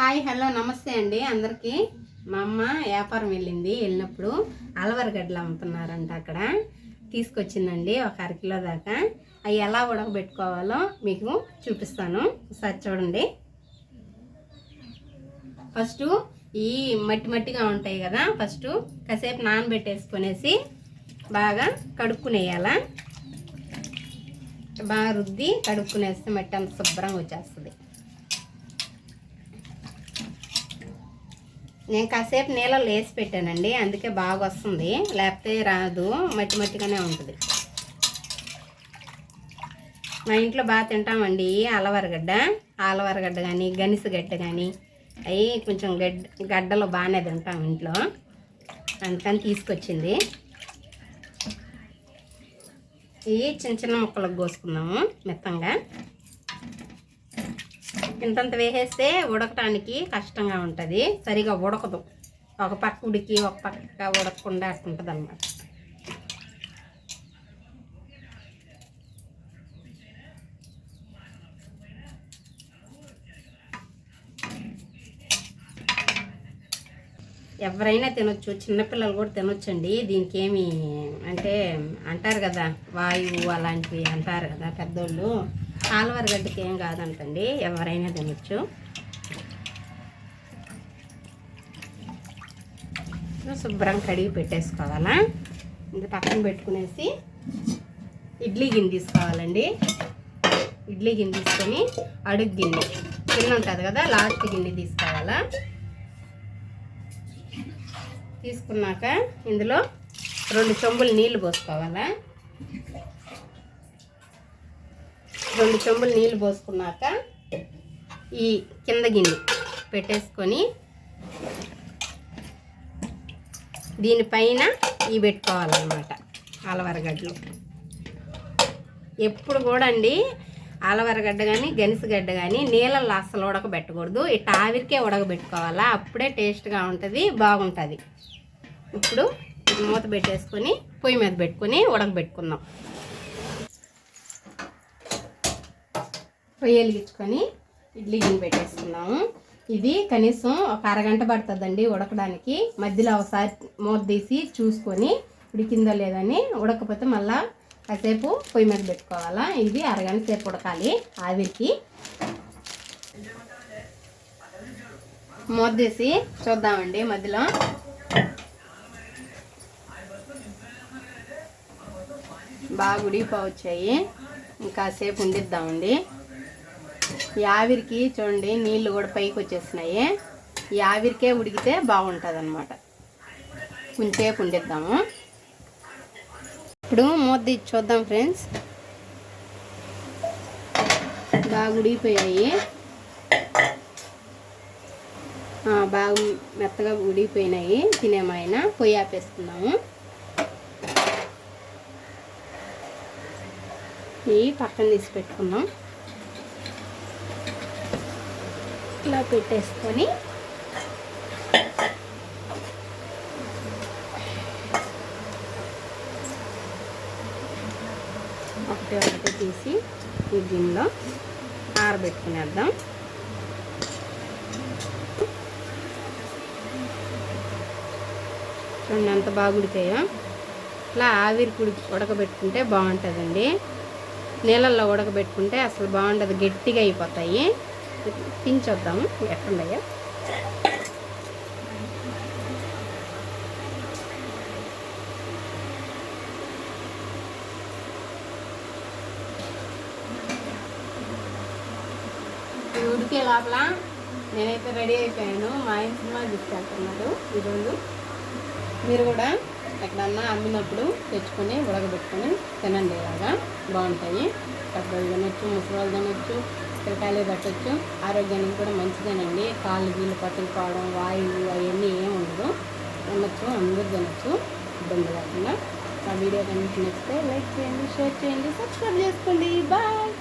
Hi hello నమస్తే అండి. అందరికీ మా అమ్మ వ్యాపారం వెళ్ళింది. వెళ్ళినప్పుడు అలవరగడ్డలు అమ్ముతున్నారంట అక్కడ. తీసుకొచ్చిందండి ఒక అరకిలో దాకా. అవి ఎలా ఉడకబెట్టుకోవాలో మీకు చూపిస్తాను. ఒకసారి చూడండి. ఫస్ట్ ఈ మట్టి మట్టిగా ఉంటాయి కదా ఫస్ట్ కాసేపు నానబెట్టేసుకునేసి బాగా కడుక్కునేయాల. బాగా రుద్ది కడుక్కునేస్తే మట్టి అంత శుభ్రంగా వచ్చేస్తుంది. నేను కాసేపు నీళ్ళలో వేసి పెట్టానండి అందుకే బాగా వస్తుంది. లేకపోతే రాదు మట్టి మట్టిగానే ఉంటుంది. మా ఇంట్లో బాగా తింటామండి అలవరగడ్డ ఆలవరగడ్డ. కానీ గనిసగడ్డ కానీ అవి కొంచెం గడ్డ గడ్డలు బాగానే తింటాం ఇంట్లో. అందుకని తీసుకొచ్చింది. ఇవి చిన్న చిన్న ముక్కలకు కోసుకున్నాము మెత్తంగా. ఇంతంత వేసేస్తే ఉడకటానికి కష్టంగా ఉంటుంది. సరిగా ఉడకదు. ఒక పక్క ఉడికి ఒక పక్క ఉడకకుండా అట్టుంటుంది అనమాట ఎవరైనా తినొచ్చు చిన్నపిల్లలు కూడా తినొచ్చండి. దీనికి ఏమి అంటే అంటారు కదా వాయువు అలాంటివి అంటారు కదా పెద్దోళ్ళు. కాలువరగడ్డకి ఏం కాదంటండి ఎవరైనా తినచ్చు. శుభ్రం కడిగి పెట్టేసుకోవాలా? ఇది పక్కన పెట్టుకునేసి ఇడ్లీ గిన్నె తీసుకోవాలండి. ఇడ్లీ గిన్నె తీసుకొని అడుగు గిన్నె. గిన్నె ఉంటుంది కదా లాస్ట్ గిన్నె తీసుకోవాలా? తీసుకున్నాక ఇందులో రెండు చెంబులు నీళ్ళు పోసుకోవాలా? రెండు చెంబులు నీళ్ళు పోసుకున్నాక ఈ కింద గిన్నె పెట్టేసుకొని దీనిపైన ఇవి పెట్టుకోవాలన్నమాట ఆలవరగడ్డలు. ఎప్పుడు కూడా అండి ఆలవరగడ్డ కానీ గనిసగడ్డ కానీ నీళ్ళల్లో అస్సలు ఉడకబెట్టకూడదు. ఇట్లా ఆవిరికే ఉడకబెట్టుకోవాలా. అప్పుడే టేస్ట్గా ఉంటుంది బాగుంటుంది. ఇప్పుడు మూత పెట్టేసుకొని పొయ్యి మీద పెట్టుకొని ఉడకబెట్టుకుందాం. పొయ్యి వెలిగించుకొని ఇడ్లీ గిన్నె పెట్టేసుకున్నాము. ఇది కనీసం ఒక అరగంట పడుతుందండి ఉడకడానికి. మధ్యలో ఒకసారి మూత తీసి చూసుకొని ఉడికిందో లేదని ఉడకపోతే మళ్ళా కాసేపు పొయ్యి మీద పెట్టుకోవాలా. ఇది అరగంట సేపు ఉడకాలి ఆవిరికి. మూత తీసి చూద్దామండి మధ్యలో. బాగా ఉడిగిపోవచ్చాయి ఇంకాసేపు ఉండిద్దామండి. ఈ ఆవిరికి చూడండి నీళ్ళు కూడా పైకి వచ్చేసినాయి ఈ ఆవిరికే ఉడికితే బాగుంటుంది అనమాట కొంచెంసేపు ఉండిద్దాము. ఇప్పుడు మూత చూద్దాం ఫ్రెండ్స్. బాగా ఉడిగిపోయాయి బాగా మెత్తగా ఉడిగిపోయినాయి తినేమాయన పొయ్యి ఆపేస్తున్నాము ఇవి పక్కన తీసి పెట్టుకున్నాం ఇట్లా పెట్టేసుకొని ఒకటి ఒకటి తీసి ఈ గిన్నెలో ఆరబెట్టుకునేద్దాం. చూడండి ఎంత బాగా ఉడికాయో ఇట్లా ఆవిరి కుడి ఉడకబెట్టుకుంటే బాగుంటుందండి. నీళ్ళల్లో ఉడకబెట్టుకుంటే అసలు బాగుంటుంది గట్టిగా అయిపోతాయి. తించొద్దాము ఎట్లున్నాయో ఉడికే లోపల నేనైతే రెడీ అయిపోయాను. మా ఆయన సినిమా తీసుకెళ్తున్నాడు ఈరోజు మీరు కూడా ఎక్కడన్నా అమ్మినప్పుడు తెచ్చుకొని ఉడకబెట్టుకొని తినండి ఇలాగా. బాగుంటాయి. పెద్దలు తినొచ్చు ముసలి తినొచ్చు పిల్లకాయలు పెట్టచ్చు. ఆరోగ్యానికి కూడా మంచిదేనండి. కాళ్ళు గీళ్ళు పట్టుకుపోవడం వాయువు అవన్నీ ఏమి ఉండదు. తినచ్చు అందరూ తినచ్చు. ఇబ్బంది లేకుండా. ఆ వీడియో కనుక నచ్చితే లైక్ చేయండి షేర్ చేయండి సబ్స్క్రైబ్ చేసుకోండి. బాయ్!